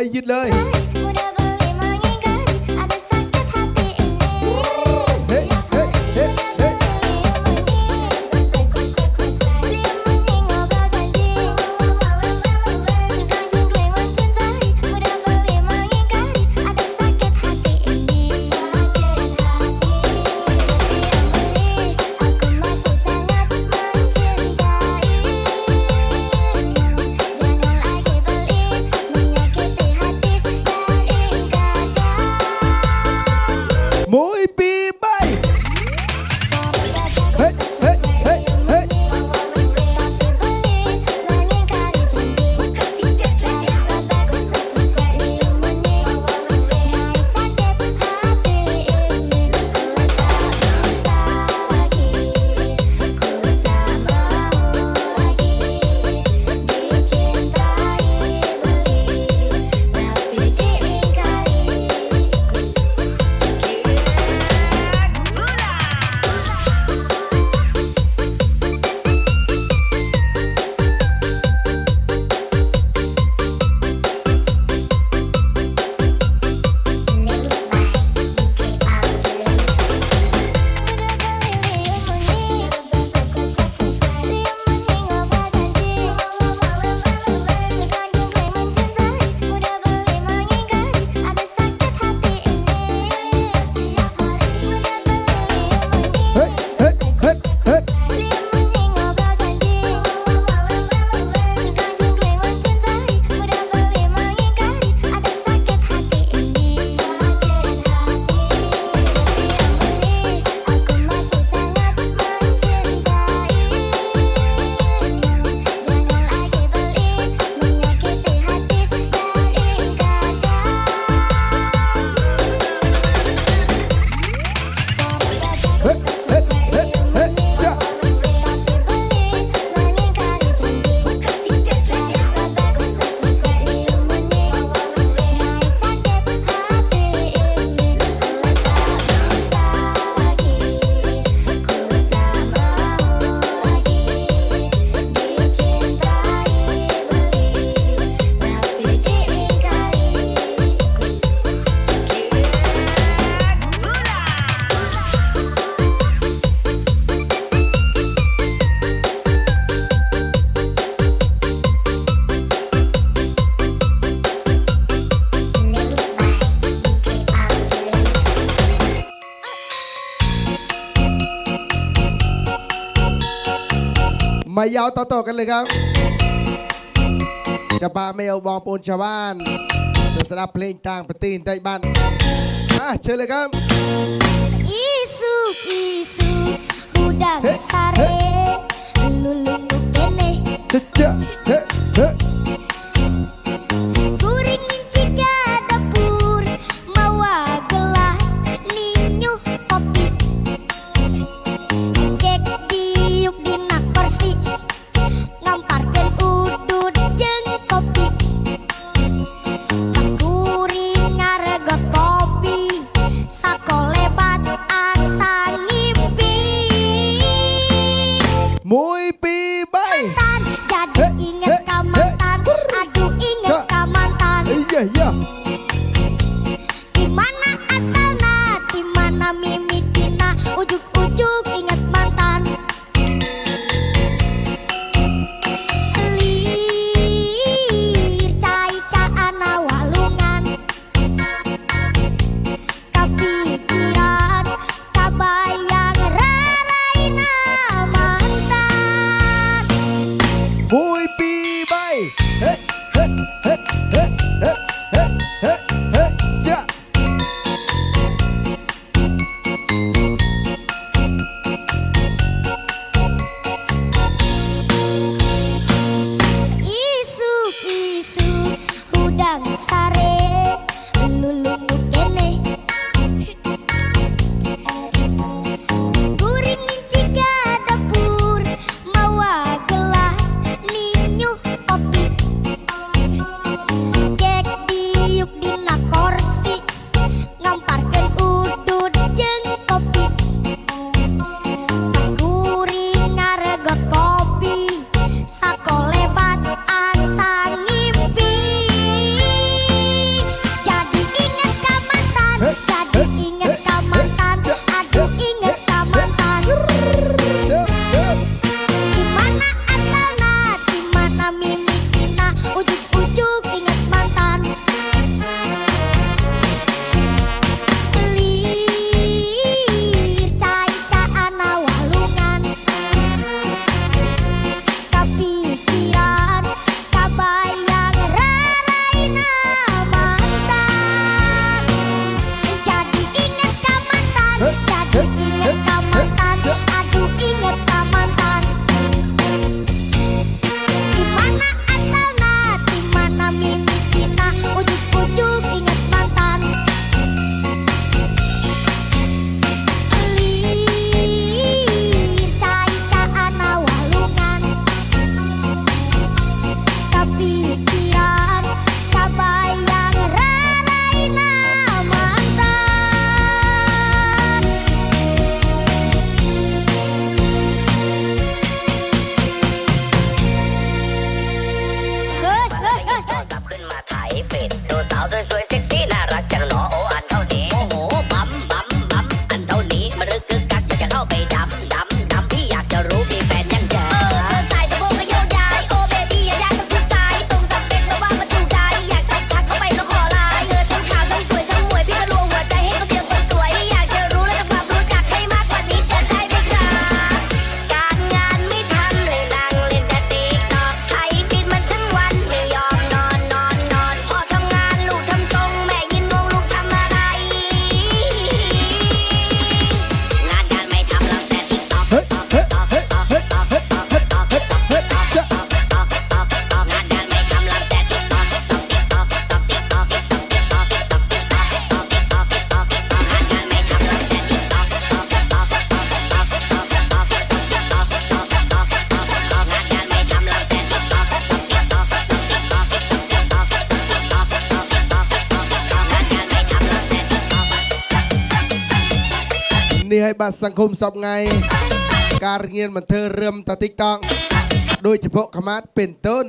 โมให้ยึดเลยายาวต่อๆกันเลยครับจะพาไม่เอาบองปูนชาวบ้านจะสนับเพลงต่างประเทศใต้บ้านอะเชิญเลยครับ Isu isu udang Heh, sare lulu kene เจ๊ะเจ๊ะเฮ้เฮ้ បាសង្គមសពថ្ងៃការងារមិនធ្វើរឹមតែ TikTok ដោយចំពោះខ្មាត เป็นต้น